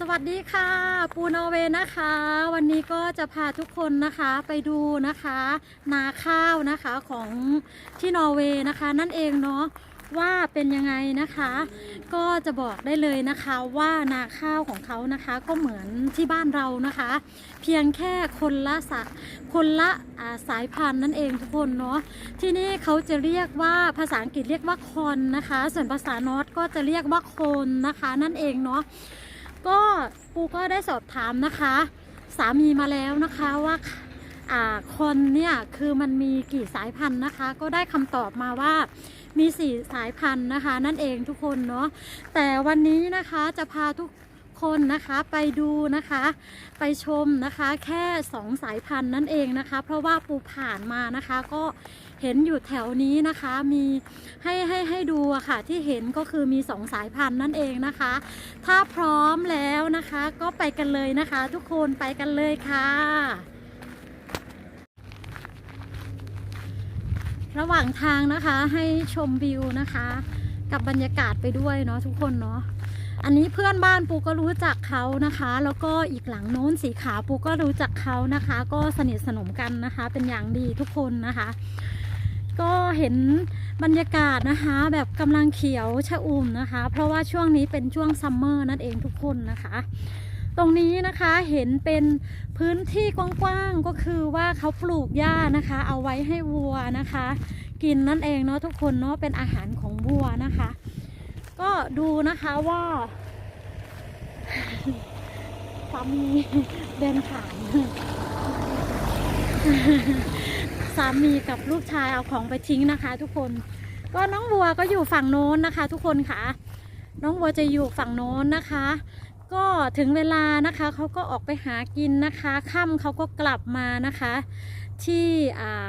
สวัสดีค่ะ ปูนอร์เวย์นะคะ วันนี้ก็จะพาทุกคนนะคะไปดูนะคะ นาข้าวนะคะของที่นอร์เวย์นะคะ นั่นเองเนาะว่าเป็นยังไงนะคะ ก็จะบอกได้เลยนะคะว่านาข้าวของเขานะคะ ก็เหมือนที่บ้านเรานะคะ เพียงแค่คนละสะคนละาสายพันธุ์นั่นเองทุกคนเนาะที่นี่เขาจะเรียกว่าภาษาอังกฤษเรียกว่าคอนนะคะ ส่วนภาษานอร์ดก็จะเรียกว่าโคนนะคะ นั่นเองเนาะ ก็ปูก็ได้สอบถามนะคะ สามีมาแล้วนะคะว่าอ่าคนเนี่ยคือมันมีกี่สายพันธุ์นะคะ ก็ได้คำตอบมาว่ามีสี่สายพันธุ์นะคะ นั่นเองทุกคนเนาะแต่วันนี้นะคะจะพาทุกคนนะคะไปดูนะคะ ไปชมนะคะ แค่สองสายพันธุ์นั่นเองนะคะ เพราะว่าปูผ่านมานะคะก็ เห็นอยู่แถวนี้นะคะมีให้ให้ให้ดูอะค่ะที่เห็นก็คือมีสองสายพันธุ์นั่นเองนะคะ ถ้าพร้อมแล้วนะคะก็ไปกันเลยนะคะ ทุกคนไปกันเลยค่ะระหว่างทางนะคะให้ชมวิวนะคะ กับบรรยากาศไปด้วยเนาะทุกคนเนาะอันนี้เพื่อนบ้านปูก็รู้จักเขานะคะ แล้วก็อีกหลังโน้นสีขาวปูก็รู้จักเขานะคะ ก็สนิทสนมกันนะคะ เป็นอย่างดีทุกคนนะคะ ก็เห็นบรรยากาศนะคะ แบบกำลังเขียวชะอุ่มนะคะ เพราะว่าช่วงนี้เป็นช่วงซัมเมอร์นั่นเองทุกคนนะคะ ตรงนี้นะคะเห็นเป็นพื้นที่กว้างๆก็คือว่าเขาปลูกหญ้านะคะ เอาไว้ให้วัวนะคะ กินนั่นเองเนาะทุกคนเนาะเป็นอาหารของวัวนะคะ ก็ดูนะคะว่าสามีเดินผ่าน สามีกับลูกชายเอาของไปทิ้งนะคะ ทุกคน ก็น้องวัวก็อยู่ฝั่งโน้นนะคะ ทุกคนค่ะ น้องวัวจะอยู่ฝั่งโน้นนะคะ ก็ถึงเวลานะคะเขาก็ออกไปหากินนะคะค่ำเขาก็กลับมานะคะ ที่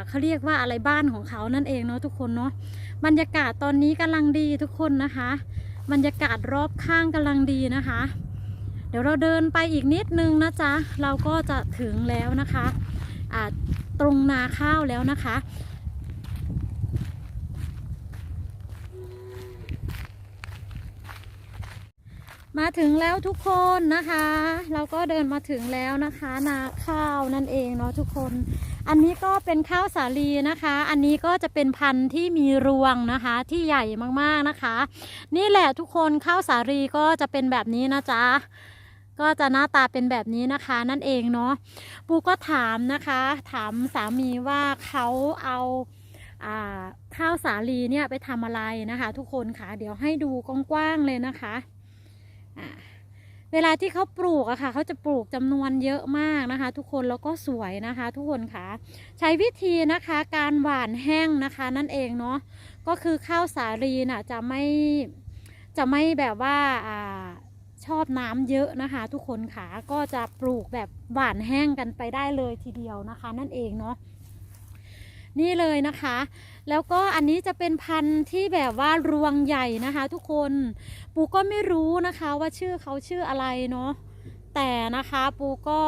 เขาเรียกว่าอะไรบ้านของเขานั่นเองเนาะทุกคนเนาะบรรยากาศตอนนี้กำลังดีทุกคนนะคะ บรรยากาศรอบข้างกำลังดีนะคะ เดี๋ยวเราเดินไปอีกนิดนึงนะจ๊ะเราก็จะถึงแล้วนะคะอ่า ตรงนาข้าวแล้วนะคะ มาถึงแล้วทุกคนนะคะ เราก็เดินมาถึงแล้วนะคะ นาข้าวนั่นเองเนาะทุกคน อันนี้ก็เป็นข้าวสาลีนะคะ อันนี้ก็จะเป็นพันธุ์ที่มีรวงนะคะที่ใหญ่มากๆนะคะ นี่แหละทุกคนข้าวสาลีก็จะเป็นแบบนี้นะจ๊ะ ก็จะหน้าตาเป็นแบบนี้นะคะนั่นเองเนาะปูก็ถามนะคะ ถามสามีว่าเขาเอาข้าวสาลีเนี่ยไปทำอะไรนะคะ ทุกคนค่ะเดี๋ยวให้ดูกว้างๆเลยนะคะเวลาที่เขาปลูกอะค่ะเขาจะปลูกจำนวนเยอะมากนะคะ ทุกคนแล้วก็สวยนะคะ ทุกคนค่ะ ใช้วิธีนะคะการหว่านแห้งนะคะ นั่นเองเนาะก็คือข้าวสาลีน่ะจะไม่จะไม่แบบว่าอ่า ชอบน้ำเยอะนะคะ ทุกคนค่ะก็จะปลูกแบบหวานแห้งกันไปได้เลยทีเดียวนะคะ นั่นเองเนาะนี่เลยนะคะ แล้วก็อันนี้จะเป็นพันธุ์ที่แบบว่ารวงใหญ่นะคะ ทุกคนปูก็ไม่รู้นะคะว่าชื่อเขาชื่ออะไรเนาะแต่นะคะปูก็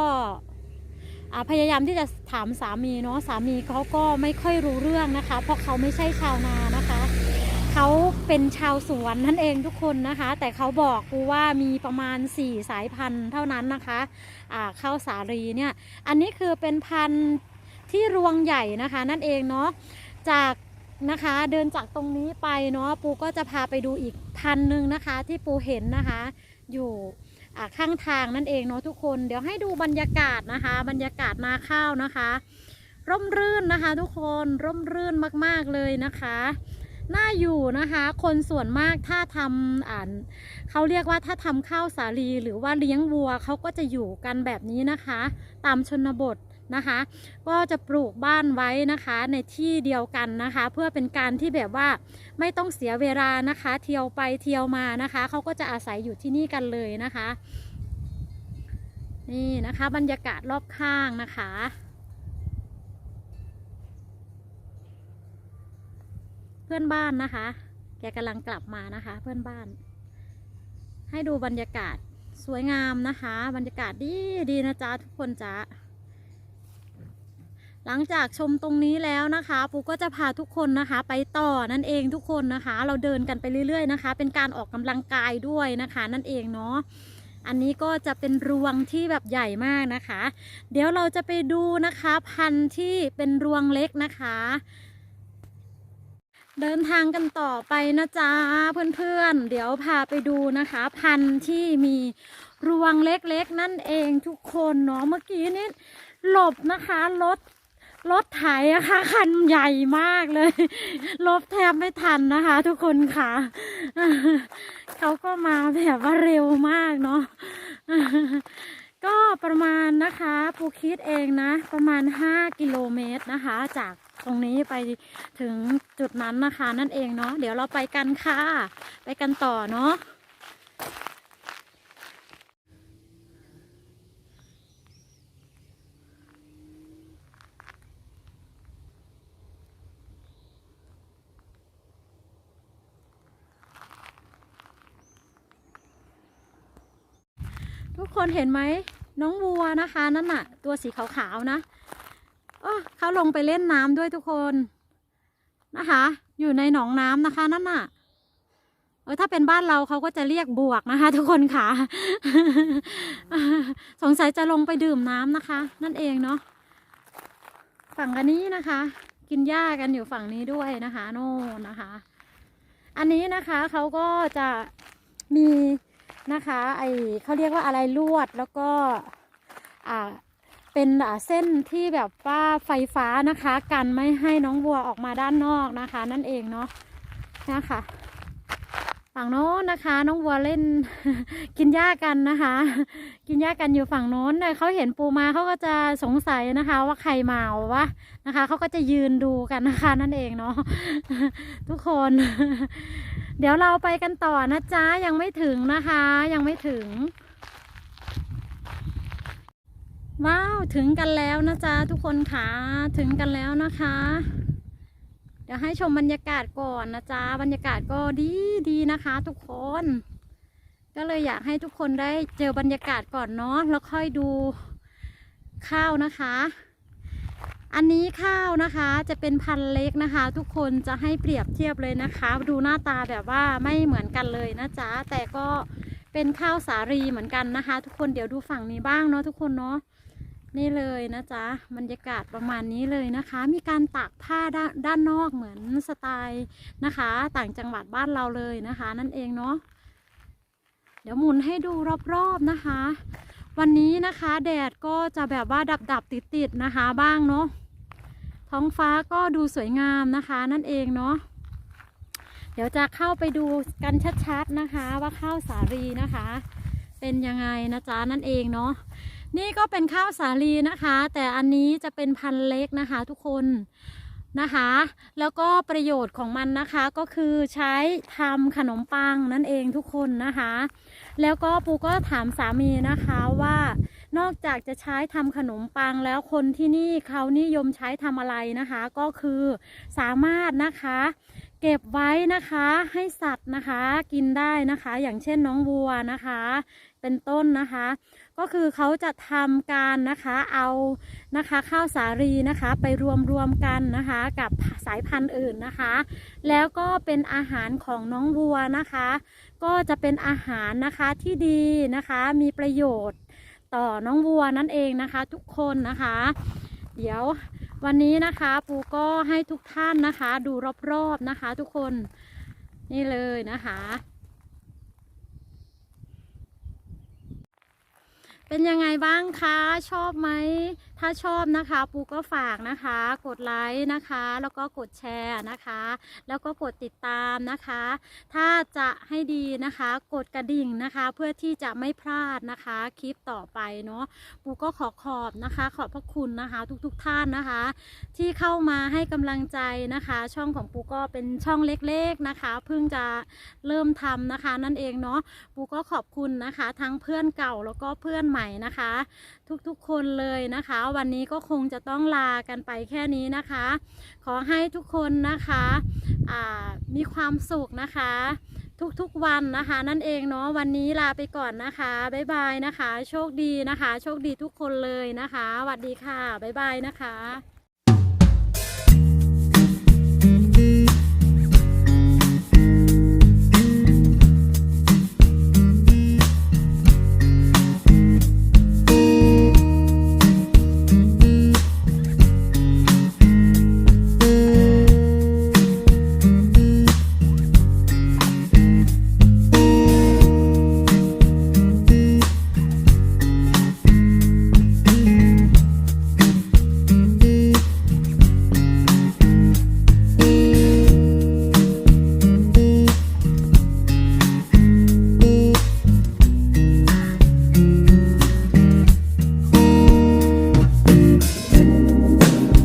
พยายามที่จะถามสามีเนาะสามีเขาก็ไม่ค่อยรู้เรื่องนะคะ เพราะเขาไม่ใช่ชาวนานะคะ เขาเป็นชาวสวนนั่นเองทุกคนนะคะ แต่เขาบอกกูว่ามีประมาณ 4 สายพันธุ์เท่านั้นนะคะอ่าข้าวสาลีเนี่ยอันนี้คือเป็นพันธุ์ที่รวงใหญ่นะคะนั่นเองเนาะจากนะคะเดินจากตรงนี้ไปเนาะปูก็จะพาไปดูอีกพันธุ์หนึ่งนะคะ ที่ปูเห็นนะคะ อยู่ข้างทางนั่นเองเนาะทุกคนเดี๋ยวให้ดูบรรยากาศนะคะ บรรยากาศนาข้าวนะคะ ร่มรื่นนะคะ ทุกคนร่มรื่นมาก ๆเลยนะคะ น่าอยู่นะคะ คนส่วนมากถ้าทำอ่านเขาเรียกว่าถ้าทำข้าวสาลีหรือว่าเลี้ยงวัวเขาก็จะอยู่กันแบบนี้นะคะ ตามชนบทนะคะ ก็จะปลูกบ้านไว้นะคะในที่เดียวกันนะคะ เพื่อเป็นการที่แบบว่าไม่ต้องเสียเวลานะคะ เที่ยวไปเที่ยวมานะคะเขาก็จะอาศัยอยู่ที่นี่กันเลยนะคะ นี่นะคะบรรยากาศรอบข้างนะคะ พื่อนบ้านนะคะ แกกำลังกลับมานะคะ เพื่อนบ้าน ให้ดูบรรยากาศสวยงามนะคะ บรรยากาศดีดีนะจ๊ะทุกคนจ๊ะหลังจากชมตรงนี้แล้วนะคะ ปูก็จะพาทุกคนนะคะ ไปต่อนั่นเองทุกคนนะคะ เราเดินกันไปเรื่อย ๆ นะคะ เป็นการออกกำลังกายด้วยนะคะ นั่นเองเนาะอันนี้ก็จะเป็นรวงที่แบบใหญ่มากนะคะ เดี๋ยวเราจะไปดูนะคะ พันธุ์ที่เป็นรวงเล็กนะคะ เดินทางกันต่อไปนะจ๊ะเพื่อนๆ เดี๋ยวพาไปดูนะคะ พันธุ์ที่มีรวงเล็กๆ นั่นเองทุกคนเนาะเมื่อกี้นี้หลบนะคะรถรถไถอะค่ะคันใหญ่มากเลยหลบแทบไม่ทันนะคะ ทุกคนค่ะเขาก็มาแบบว่าเร็วมากเนาะก็ประมาณนะคะปูคิดเองนะ ประมาณ 5 กิโลเมตรนะคะ จาก ตรงนี้ไปถึงจุดนั้นนะคะ นั่นเองเนาะเดี๋ยวเราไปกันค่ะ ไปกันต่อเนาะทุกคนเห็นไหมน้องวัวนะคะ นั่นน่ะ ตัวสีขาวๆนะ เขาลงไปเล่นน้ำด้วยทุกคนนะคะ อยู่ในหนองน้ำนะคะนั่นน่ะเออถ้าเป็นบ้านเราเขาก็จะเรียกบวกนะคะ ทุกคนค่ะ สงสัยจะลงไปดื่มน้ำนะคะ นั่นเองเนาะฝั่งกันนี้นะคะ กินหญ้ากันอยู่ฝั่งนี้ด้วยนะคะโน่นนะคะ อันนี้นะคะเขาก็จะมีนะคะ ไอเขาเรียกว่าอะไรลวดแล้วก็ อ่า เป็นเส้นที่แบบว่าไฟฟ้านะคะ กันไม่ให้น้องวัวออกมาด้านนอกนะคะ นั่นเองเนาะนะคะฝั่งโน้นนะคะ น้องวัวเล่นกินหญ้ากันนะคะ กินหญ้ากันอยู่ฝั่งโน้นเนี่ยเขาเห็นปูมาเขาก็จะสงสัยนะคะ ว่าใครมาวะนะคะเขาก็จะยืนดูกันนะคะ นั่นเองเนาะทุกคน เดี๋ยวเราไปกันต่อนะจ๊ะยังไม่ถึงนะคะ ยังไม่ถึง ว้าวถึงกันแล้วนะจ๊ะทุกคนค่ะถึงกันแล้วนะคะ เดี๋ยวให้ชมบรรยากาศก่อนนะจ๊ะบรรยากาศก็ดีดีนะคะ ทุกคน ก็เลยอยากให้ทุกคนได้เจอบรรยากาศก่อนเนาะแล้วค่อยดูข้าวนะคะ อันนี้ข้าวนะคะจะเป็นพันเล็กนะคะ ทุกคนจะให้เปรียบเทียบเลยนะคะ ดูหน้าตาแบบว่าไม่เหมือนกันเลยนะจ๊ะแต่ก็เป็นข้าวสาลีเหมือนกันนะคะ ทุกคนเดี๋ยวดูฝั่งนี้บ้างเนาะทุกคนเนาะ นี่เลยนะจ๊ะบรรยากาศประมาณนี้เลยนะคะ มีการตากผ้าด้านด้านนอกเหมือนสไตล์นะคะ ต่างจังหวัดบ้านเราเลยนะคะ นั่นเองเนาะเดี๋ยวหมุนให้ดูรอบๆนะคะ วันนี้นะคะแดดก็จะแบบว่าดับดับติดติดๆนะคะบ้างเนาะท้องฟ้าก็ดูสวยงามนะคะ นั่นเองเนาะเดี๋ยวจะเข้าไปดูกันชัดๆนะคะ ว่าข้าวสาลีนะคะ เป็นยังไงนะจ๊ะนั่นเองเนาะ นี่ก็เป็นข้าวสาลีนะคะ แต่อันนี้จะเป็นพันธุ์เล็กนะคะทุกคนนะคะ แล้วก็ประโยชน์ของมันนะคะก็คือใช้ทำขนมปังนั่นเองทุกคนนะคะ แล้วก็ปูก็ถามสามีนะคะว่านอกจากจะใช้ทำขนมปังแล้วคนที่นี่เขานิยมใช้ทำอะไรนะคะ ก็คือสามารถนะคะ เก็บไว้นะคะให้สัตว์นะคะกินได้นะคะ อย่างเช่นน้องวัวนะคะ เป็นต้นนะคะ ก็คือเขาจะทำการนะคะเอานะคะข้าวสาลีนะคะไปรวมรวมกันนะคะกับสายพันธุ์อื่นนะคะ แล้วก็เป็นอาหารของน้องวัวนะคะ ก็จะเป็นอาหารนะคะที่ดีนะคะมีประโยชน์ต่อน้องวัวนั่นเองนะคะทุกคนนะคะ เดี๋ยววันนี้นะคะปูก็ให้ทุกท่านนะคะ ดูรอบๆนะคะ ทุกคนนี่เลยนะคะ เป็นยังไงบ้างคะ ชอบไหม ถ้าชอบนะคะปูก็ฝากนะคะ กดไลค์นะคะ แล้วก็กดแชร์นะคะ แล้วก็กดติดตามนะคะ ถ้าจะให้ดีนะคะ กดกระดิ่งนะคะ เพื่อที่จะไม่พลาดนะคะคลิปต่อไปเนาะปูก็ขอขอบนะคะ ขอบพระคุณนะคะ ทุกๆทท่านนะคะ ที่เข้ามาให้กำลังใจนะคะ ช่องของปูก็เป็นช่องเล็กๆนะคะ เพิ่งจะเริ่มทำนะคะ นั่นเองเนาะปูก็ขอบคุณนะคะ ทั้งเพื่อนเก่าแล้วก็เพื่อนใหม่นะคะ ทุกๆคนเลยนะคะวันนี้ก็คงจะต้องลากันไปแค่นี้นะคะ ขอให้ทุกคนนะคะมีความสุขนะคะ ทุกๆวันนะคะ นั่นเองเนาะวันนี้ลาไปก่อนนะคะบ๊ายบายนะคะ โชคดีนะคะ โชคดีทุกคนเลยนะคะสวัสดีค่ะบ๊ายบายนะคะ